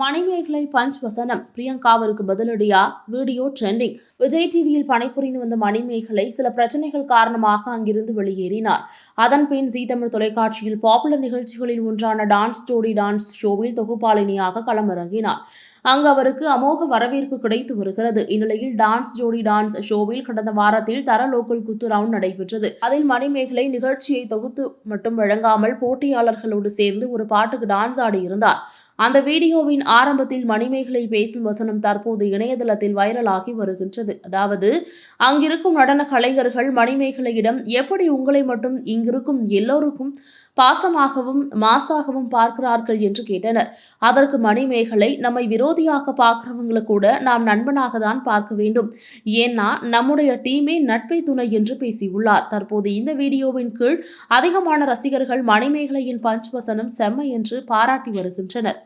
Manimekalai punch வசனம். பிரியங்காவிற்கு பதிலடியா? வீடியோ ட்ரெண்டிங் விஜய் டிவியில் பணிபுரிந்து வந்த மணிமேகலை சில பிரச்சனைகள் காரணமாக அங்கிருந்து வெளியேறினார். அதன் ஜி தமிழ் தொலைக்காட்சியில் பாப்புலர் நிகழ்ச்சிகளில் ஒன்றான டான்ஸ் ஜோடி டான்ஸ் ஷோவில் தொகுப்பாளினியாக களமிறங்கினார். அங்கு அவருக்கு அமோக வரவேற்பு கிடைத்து வருகிறது. இந்நிலையில் டான்ஸ் ஜோடி டான்ஸ் ஷோவில் கடந்த வாரத்தில் தர லோக்கல் குத்து ரவுண்ட் நடைபெற்றது. அதில் மணிமேகலை நிகழ்ச்சியை தொகுத்து மட்டும் வழங்காமல் போட்டியாளர்களோடு சேர்ந்து ஒரு பாட்டுக்கு டான்ஸ் ஆடியிருந்தார் அந்த வீடியோவின் ஆரம்பத்தில் மணிமேகலை பேசும் வசனம் தற்போது இணையதளத்தில் வைரலாகி வருகின்றது. அதாவது அங்கிருக்கும் நடன கலைஞர்கள் மணிமேகலையிடம் எப்படி உங்களை மட்டும் இங்கிருக்கும் எல்லோருக்கும் பாசமாகவும் மாசாகவும் பார்க்கிறார்கள் என்று கேட்டனர். அதற்கு மணிமேகலை நம்மை விரோதியாக பார்க்கிறவங்களை கூட நாம் நண்பனாக தான் பார்க்க வேண்டும். ஏன்னா நம்முடைய டீமே நட்பை துணை என்று பேசியுள்ளார். தற்போது இந்த வீடியோவின் கீழ் அதிகமான ரசிகர்கள் மணிமேகலையின் பஞ்ச் வசனம் செம்ம என்று பாராட்டி வருகின்றனர்.